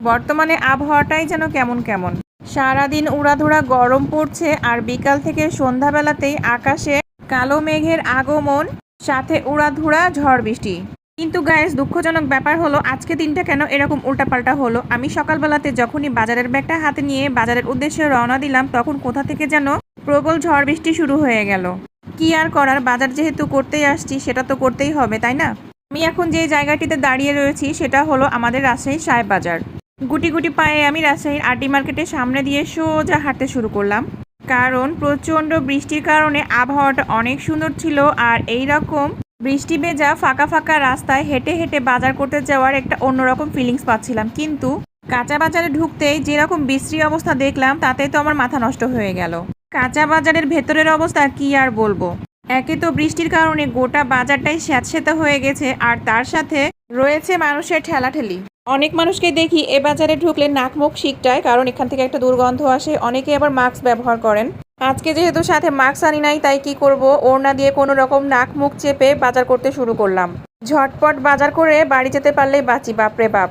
বর্তমানে আবহাওয়াটাই যেন কেমন কেমন। সারাদিন উড়াধুরা গরম পড়ছে আর বিকাল থেকে সন্ধ্যাবেলাতেই আকাশে কালো মেঘের আগমন, সাথে উড়াধুরা ঝড় বৃষ্টি। কিন্তু গায়েস দুঃখজনক ব্যাপার হলো, আজকে দিনটা কেন এরকম উল্টাপাল্টা হলো? আমি সকালবেলাতে যখনই বাজারের ব্যাগটা হাতে নিয়ে বাজারের উদ্দেশ্যে রওনা দিলাম, তখন কোথা থেকে যেন প্রবল ঝড় বৃষ্টি শুরু হয়ে গেল। কি আর করার, বাজার যেহেতু করতেই আসছি, সেটা তো করতেই হবে, তাই না? আমি এখন যে জায়গাটিতে দাঁড়িয়ে রয়েছি, সেটা হলো আমাদের রাজশাহী সাহেব বাজার। গুটি গুটি পায়ে আমি রাজশাহীর আরটি মার্কেটের সামনে দিয়ে সোজা হাঁটতে শুরু করলাম। কারণ প্রচণ্ড বৃষ্টির কারণে আবহাওয়াটা অনেক সুন্দর ছিল আর এই রকম বৃষ্টি ভেজা ফাঁকা ফাঁকা রাস্তায় হেঁটে হেঁটে বাজার করতে যাওয়ার একটা অন্যরকম ফিলিংস পাচ্ছিলাম। কিন্তু কাঁচা বাজারে ঢুকতেই যেরকম বিশ্রী অবস্থা দেখলাম, তাতে তো আমার মাথা নষ্ট হয়ে গেল। কাঁচা বাজারের ভেতরের অবস্থা কি আর বলব? একে তো বৃষ্টির কারণে গোটা বাজারটাই স্যাঁতসেঁতে হয়ে গেছে আর তার সাথে রয়েছে মানুষের ঠেলাঠেলি। অনেক মানুষকে দেখি এ বাজারে ঢুকলে নাক মুখ শিকটায়, কারণ এখান থেকে একটা দুর্গন্ধ আসে। অনেকে আবার মাস্ক ব্যবহার করেন। আজকে যেহেতু সাথে মাস্ক আনি নাই, তাই কি করব? ওড়না দিয়ে কোনো রকম নাক মুখ চেপে বাজার করতে শুরু করলাম। ঝটপট বাজার করে বাড়ি যেতে পারলেই বাঁচি, বাপরে বাপ।